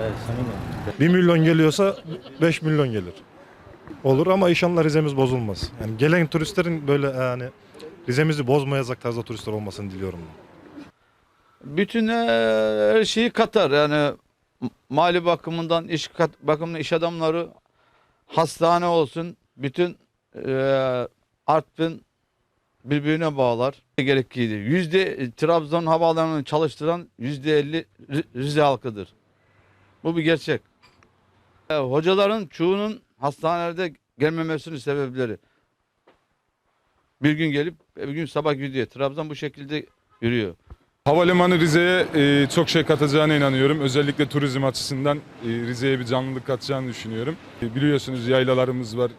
Evet, samimi. 1 milyon geliyorsa 5 milyon gelir. Olur ama inşallah Rize'miz bozulmaz. Yani gelen turistlerin böyle yani Rize'mizi bozmayacak tarzda turistler olmasını diliyorum. ben. bütün eee, her şeyi katar. Yani mali bakımından, iş kat, bakımından iş adamları hastane olsun, bütün eee Artvin birbirine bağlar. Gerekliydi. Yüzde Trabzon havaalanını çalıştıran yüzde elli Ri- Rize halkıdır. Bu bir gerçek. E, hocaların çoğunun hastanelerde gelmemesinin sebepleri. Bir gün gelip bir gün sabah gidiyor. Trabzon bu şekilde yürüyor. Havalimanı Rize'ye e, çok şey katacağına inanıyorum. Özellikle turizm açısından e, Rize'ye bir canlılık katacağını düşünüyorum. E, biliyorsunuz yaylalarımız var,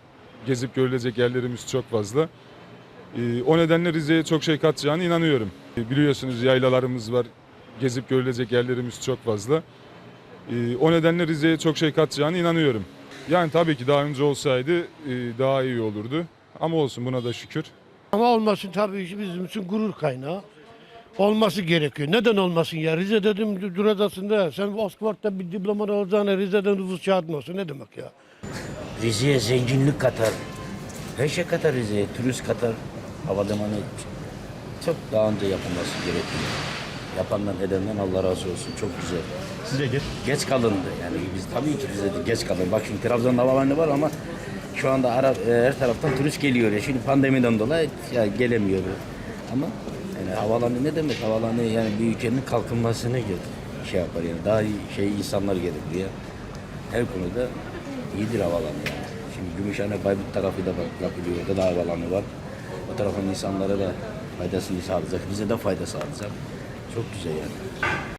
gezip görülecek yerlerimiz çok fazla. E, o nedenle Rize'ye çok şey katacağına inanıyorum. E, biliyorsunuz yaylalarımız var, gezip görülecek yerlerimiz çok fazla. E, o nedenle Rize'ye çok şey katacağına inanıyorum. Yani tabii ki daha önce olsaydı e, daha iyi olurdu. Ama olsun buna da şükür. Ama olmasın tabii ki bizim için gurur kaynağı. Olması gerekiyor. Neden olmasın ya? Rize dedim Duradası'nda sen Oxford'da bir diploman alacağına Rize'den nüfus kağıdın Ne demek ya? Rize'ye zenginlik katar. Her şey katar Rize'ye. Turist katar. Havalimanı çok daha önce yapılması gerekiyor. Yapandan edenden Allah razı olsun. Çok güzel. Sizce geç. Geç kalındı. Yani biz tabii ki Rize'de geç kalın. Bak şimdi Trabzon'da havalimanı var ama şu anda Arap, e, her taraftan turist geliyor. Ya. Şimdi pandemiden dolayı ya gelemiyor. Ama yani havalanı ne demek? Havalanı yani bir ülkenin kalkınmasını gel- şey yapar yani. Daha iyi şey insanlar gelir buraya. Her konuda iyidir havalanı yani. Şimdi Gümüşhane Bayburt tarafı da bak- yapılıyor. Orada da havalanı var. O tarafın insanlara da faydasını sağlayacak. Bize de fayda sağlayacak. Çok güzel yani.